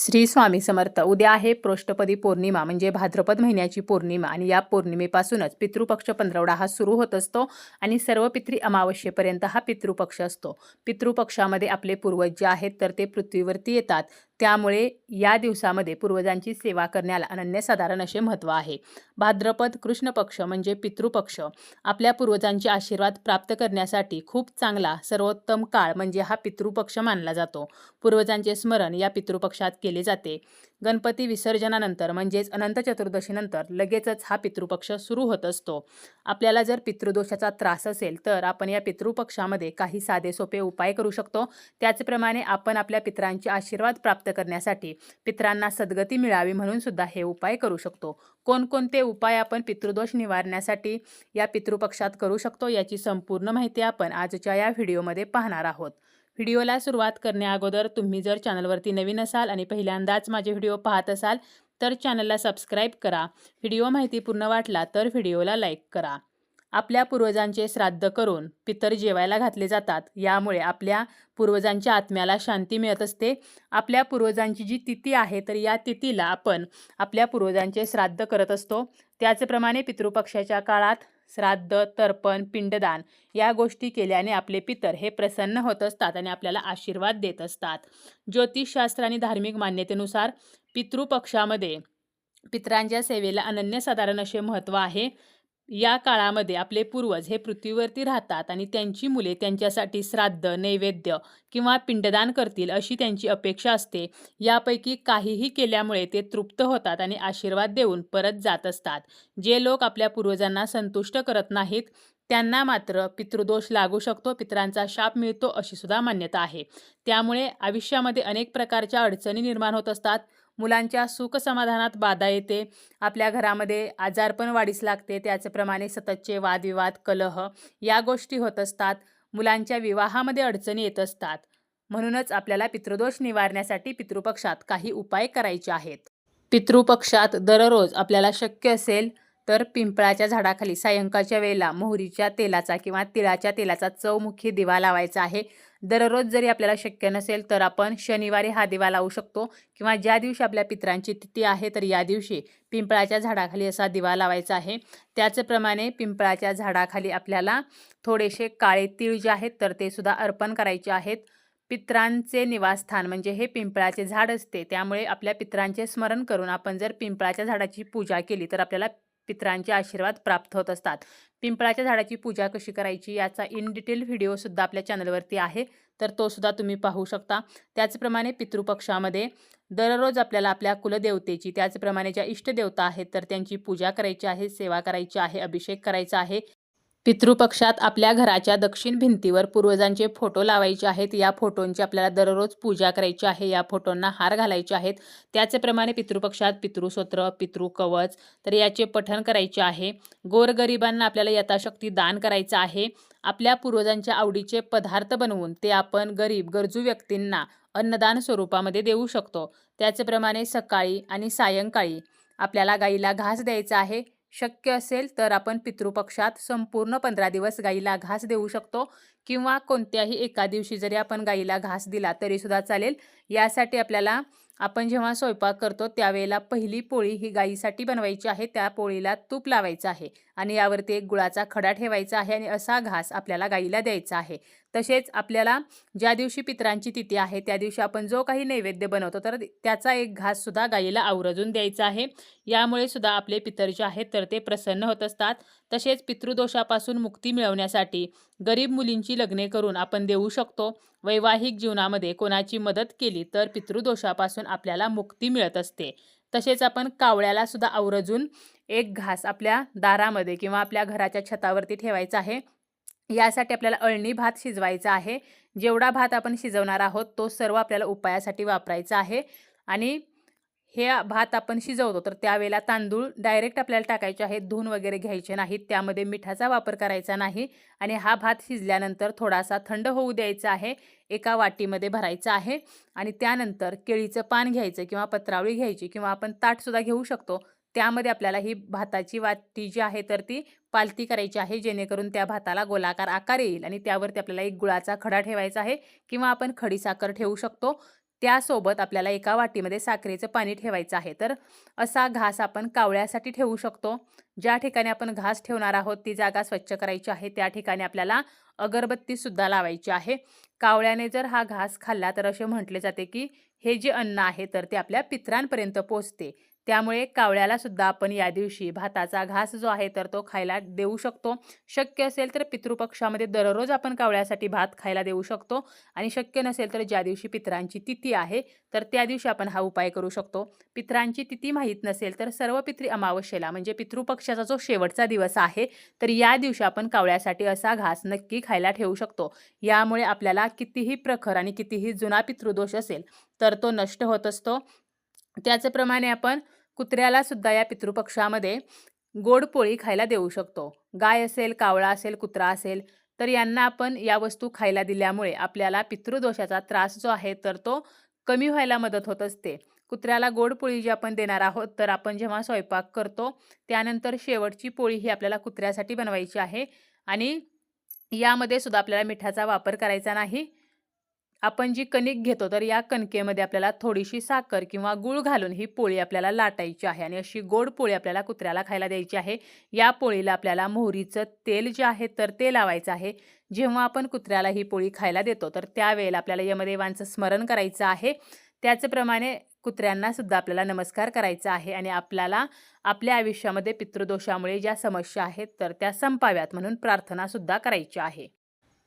श्री स्वामी समर्थ. उद्या आहे पृष्ठपदी पौर्णिमा म्हणजे भाद्रपद महिन्याची पौर्णिमा. आणि या पौर्णिमेपासूनच पितृपक्ष पंधरवडा हा सुरू होत असतो आणि सर्व पितृ अमावस्येपर्यंत हा पितृपक्ष असतो. पितृपक्षामध्ये आपले पूर्वज जे आहेत तर ते पृथ्वीवरती येतात. त्यामुळे या दिवसामध्ये पूर्वजांची सेवा करण्याला अनन्यसाधारण असे महत्त्व आहे. भाद्रपद कृष्ण पक्ष म्हणजे पितृपक्ष आपल्या पूर्वजांचे आशीर्वाद प्राप्त करण्यासाठी खूप चांगला सर्वोत्तम काळ म्हणजे हा पितृपक्ष मानला जातो. पूर्वजांचे स्मरण या पितृपक्षात केले जाते. गणपती विसर्जनानंतर म्हणजेच अनंत चतुर्दशीनंतर लगेचच हा पितृपक्ष सुरू होत असतो. आपल्याला जर पितृदोषाचा त्रास असेल तर आपण या पितृपक्षामध्ये काही साधे सोपे उपाय करू शकतो. त्याचप्रमाणे आपण आपल्या पित्रांचे आशीर्वाद प्राप्त करण्यासाठी पितरांना सद्गती मिळावी म्हणून सुद्धा हे उपाय करू शकतो. कोणकोणते उपाय आपण पितृदोष निवारण्यासाठी या पितृपक्षात करू शकतो याची संपूर्ण माहिती आपण आजच्या या व्हिडिओमध्ये पाहणार आहोत. व्हिडिओला सुरुवात करण्याअगोदर तुम्ही जर चॅनलवरती नवीन असाल आणि पहिल्यांदाच माझे व्हिडिओ पाहत असाल तर चॅनलला सबस्क्राईब करा. व्हिडिओ माहिती पूर्ण वाटला तर व्हिडिओला लाईक करा. आपल्या पूर्वजांचे श्राद्ध करून पितर जेवायला घातले जातात. यामुळे आपल्या पूर्वजांच्या आत्म्याला शांती मिळत असते. आपल्या पूर्वजांची जी तिथी आहे तर या तिथीला आपण आपल्या पूर्वजांचे श्राद्ध करत असतो. त्याचप्रमाणे पितृपक्षाच्या काळात श्राद्ध तर्पण पिंडदान या गोष्टी केल्याने आपले पितर हे प्रसन्न होत असतात आणि आपल्याला आशीर्वाद देत असतात. ज्योतिषशास्त्र आणि धार्मिक मान्यतेनुसार पितृपक्षामध्ये पितरांच्या सेवेला अनन्यसाधारण असे महत्त्व आहे. या काळामध्ये आपले पूर्वज हे पृथ्वीवरती राहतात आणि त्यांची मुले त्यांच्यासाठी श्राद्ध नैवेद्य किंवा पिंडदान करतील अशी त्यांची अपेक्षा असते. यापैकी काहीही केल्यामुळे ते तृप्त होतात आणि आशीर्वाद देऊन परत जात असतात. जे लोक आपल्या पूर्वजांना संतुष्ट करत नाहीत त्यांना मात्र पितृदोष लागू शकतो पितरांचा शाप मिळतो अशी सुद्धा मान्यता आहे. त्यामुळे आयुष्यामध्ये अनेक प्रकारच्या अडचणी निर्माण होत असतात. मुलांच्या सुखसमाधानात बाधा येते. आपल्या घरामध्ये आजारपण वाढीस लागते. त्याचप्रमाणे सततचे वादविवाद कलह या गोष्टी होत असतात. मुलांच्या विवाहामध्ये अडचणी येत असतात. म्हणूनच आपल्याला पितृदोष निवारण्यासाठी पितृपक्षात काही उपाय करायचे आहेत. पितृपक्षात दररोज आपल्याला शक्य असेल तर पिंपळाच्या झाडाखाली सायंकाळच्या वेळेला मोहरीच्या तेलाचा किंवा तिळाच्या तेलाचा चौमुखी दिवा लावायचा आहे. दररोज जरी आपल्याला शक्य नसेल तर आपण शनिवारी हा दिवा लावू शकतो किंवा ज्या दिवशी आपल्या पित्रांची तिथी आहे तर या दिवशी पिंपळाच्या झाडाखाली असा दिवा लावायचा आहे. त्याचप्रमाणे पिंपळाच्या झाडाखाली आपल्याला थोडेसे काळे तीळ जे आहेत तर ते सुद्धा अर्पण करायचे आहेत. पित्रांचे निवासस्थान म्हणजे हे पिंपळाचे झाड असते. त्यामुळे आपल्या पित्रांचे स्मरण करून आपण जर पिंपळाच्या झाडाची पूजा केली तर आपल्याला पित्रांचे आशीर्वाद प्राप्त होत असतात. पिंपळाच्या झाडाची पूजा कशी करायची याचा इन डिटेल व्हिडिओसुद्धा आपल्या चॅनलवरती आहे. तर तो सुद्धा तुम्ही पाहू शकता. त्याचप्रमाणे पितृपक्षामध्ये दररोज आपल्याला आपल्या कुलदेवतेची त्याचप्रमाणे ज्या इष्टदेवता आहेत तर त्यांची पूजा करायची आहे सेवा करायची आहे अभिषेक करायचा आहे. पितृपक्षात आपल्या घराच्या दक्षिण भिंतीवर पूर्वजांचे फोटो लावायचे आहेत. या फोटोंची आपल्याला दररोज पूजा करायची आहे. या फोटोंना हार घालायचे आहेत. त्याचप्रमाणे पितृपक्षात पितृ पितृकवच तर याचे पठण करायचे आहे. गोरगरिबांना आपल्याला यथाशक्ती दान करायचं आहे. आपल्या पूर्वजांच्या आवडीचे पदार्थ बनवून ते आपण गरीब गरजू व्यक्तींना अन्नदान स्वरूपामध्ये देऊ शकतो. त्याचप्रमाणे सकाळी आणि सायंकाळी आपल्याला गाईला घास द्यायचा आहे. शक्य असेल तर आपण पितृपक्षात संपूर्ण पंधरा दिवस गाईला घास देऊ शकतो किंवा कोणत्याही एका दिवशी जरी आपण गाईला घास दिला तरीसुद्धा चालेल. यासाठी आपल्याला आपण जेव्हा स्वयंपाक करतो त्यावेळेला पहिली पोळी ही गाईसाठी बनवायची आहे. त्या पोळीला तूप लावायचं आहे. आणि यावरती एक गुळाचा खडा ठेवायचा आहे आणि असा घास आपल्याला गाईला द्यायचा आहे. तसेच आपल्याला ज्या दिवशी पितरांची तिथी आहे त्या दिवशी आपण जो काही नैवेद्य बनवतो तर त्याचा एक घाससुद्धा गाईला आवरजून द्यायचा आहे. यामुळे सुद्धा आपले पितर जे आहेत तर ते प्रसन्न होत असतात. तसेच पितृदोषापासून मुक्ती मिळवण्यासाठी गरीब मुलींची लग्ने करून आपण देऊ शकतो. वैवाहिक जीवनामध्ये कोणाची मदत केली तर पितृदोषापासून आपल्याला मुक्ती मिळत असते. तसेच आपण कावळ्याला सुद्धा आवरजून एक घास आपल्या दारामध्ये किंवा आपल्या घराच्या छतावरती ठेवायचा आहे. यासाठी आपल्याला अळणी भात शिजवायचा आहे. जेवढा भात आपण शिजवणार आहोत तो सर्व आपल्याला उपायासाठी वापरायचा आहे. आणि हे भात आपण शिजवतो तर त्यावेळेला तांदूळ डायरेक्ट आपल्याला टाकायचे आहेत. धुवून वगैरे घ्यायचे नाहीत. त्यामध्ये मिठाचा वापर करायचा नाही. आणि हा भात शिजल्यानंतर थोडासा थंड होऊ द्यायचा आहे. एका वाटीमध्ये भरायचा आहे. आणि त्यानंतर केळीचं पान घ्यायचं किंवा पत्रावळी घ्यायची किंवा आपण ताटसुद्धा घेऊ शकतो. त्यामध्ये आपल्याला ही भाताची वाटी जी आहे तर ती पालती करायची आहे जेणेकरून त्या भाताला गोलाकार आकार येईल आणि त्यावरती आपल्याला एक गुळाचा खडा ठेवायचा आहे किंवा आपण खडीसाखर ठेवू शकतो. त्यासोबत आपल्याला एका वाटीमध्ये साखरेचं पाणी ठेवायचं आहे. तर असा घास आपण कावळ्यासाठी ठेवू शकतो. ज्या ठिकाणी आपण घास ठेवणार आहोत ती जागा स्वच्छ करायची आहे. त्या ठिकाणी आपल्याला अगरबत्तीसुद्धा लावायची आहे. कावळ्याने जर हा घास खाल्ला तर असे म्हटले जाते की हे जे अन्न आहे तर ते आपल्या पित्रांपर्यंत पोचते. त्यामुळे कावळ्याला सुद्धा आपण या दिवशी भाताचा घास जो आहे तर तो खायला देऊ शकतो. शक्य असेल तर पितृपक्षामध्ये दररोज आपण कावळ्यासाठी भात खायला देऊ शकतो. आणि शक्य नसेल तर ज्या दिवशी पित्रांची तिथी आहे तर त्या दिवशी आपण हा उपाय करू शकतो. पित्रांची तिथी माहीत नसेल तर सर्व पित्री अमावस्येला म्हणजे पितृपक्षाचा जो शेवटचा दिवस आहे तर या दिवशी आपण कावळ्यासाठी असा घास नक्की खायला ठेवू शकतो. यामुळे आपल्याला कितीही प्रखर आणि कितीही जुना पितृदोष असेल तर तो नष्ट होत असतो. त्याचप्रमाणे आपण कुत्र्याला सुद्धा या पितृपक्षामध्ये गोड पोळी खायला देऊ शकतो. गाय असेल कावळा असेल कुत्रा असेल तर यांना आपण या वस्तू खायला दिल्यामुळे आपल्याला पितृदोषाचा त्रास जो आहे तर तो कमी व्हायला मदत होत असते. कुत्र्याला गोड पोळी जी आपण देणार आहोत तर आपण जेव्हा स्वयंपाक करतो त्यानंतर शेवटची पोळी ही आपल्याला कुत्र्यासाठी बनवायची आहे. आणि यामध्ये सुद्धा आपल्याला मिठाचा वापर करायचा नाही. आपण जी कणिक घेतो तर या कणकेमध्ये आपल्याला थोडीशी साखर किंवा गूळ घालून ही पोळी आपल्याला लाटायची आहे आणि अशी गोड पोळी आपल्याला कुत्र्याला खायला द्यायची आहे. या पोळीला आपल्याला मोहरीचं तेल जे आहे तर ते लावायचं आहे. जेव्हा आपण कुत्र्याला ही पोळी खायला देतो तर त्यावेळेला आपल्याला यमदेवांचं स्मरण करायचं आहे. त्याचप्रमाणे कुत्र्यांना सुद्धा आपल्याला नमस्कार करायचा आहे आणि आपल्याला आपल्या आयुष्यामध्ये पितृदोषामुळे ज्या समस्या आहेत तर त्या संपाव्यात म्हणून प्रार्थनासुद्धा करायची आहे.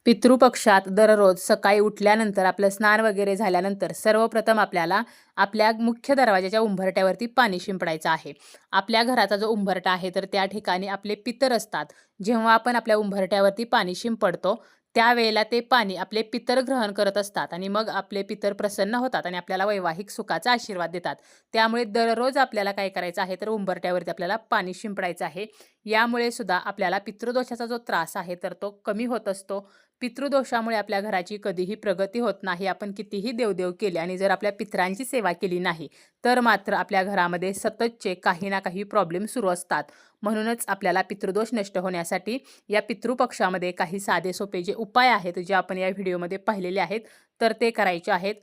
पितृपक्षात दररोज सकाळी उठल्यानंतर आपलं स्नान वगैरे झाल्यानंतर सर्वप्रथम आपल्याला आपल्या मुख्य दरवाजाच्या उंबरट्यावरती पाणी शिंपडायचं आहे. आपल्या घराचा जो उंबरटा आहे तर त्या ठिकाणी आपले पितर असतात. जेव्हा आपण आपल्या उंबरट्यावरती पाणी शिंपडतो त्यावेळेला ते पाणी आपले पितर ग्रहण करत असतात आणि मग आपले पितर प्रसन्न होतात आणि आपल्याला वैवाहिक सुखाचा आशीर्वाद देतात. त्यामुळे दररोज आपल्याला काय करायचं आहे तर उंबरट्यावरती आपल्याला पाणी शिंपडायचं आहे. यामुळे सुद्धा आपल्याला पितृदोषाचा जो त्रास आहे तर तो कमी होत असतो. पितृदोषामुळे आपल्या घराची कधीही प्रगती होत नाही. आपण कितीही देवदेव केले आणि जर आपल्या पितरांची सेवा केली नाही तर मात्र आपल्या घरामध्ये सततचे काही ना काही प्रॉब्लेम सुरू असतात. म्हणूनच आपल्याला पितृदोष नष्ट होण्यासाठी या पितृपक्षामध्ये काही साधे सोपे जे उपाय आहेत जे आपण या व्हिडिओमध्ये पाहिलेले आहेत तर ते करायचे आहेत.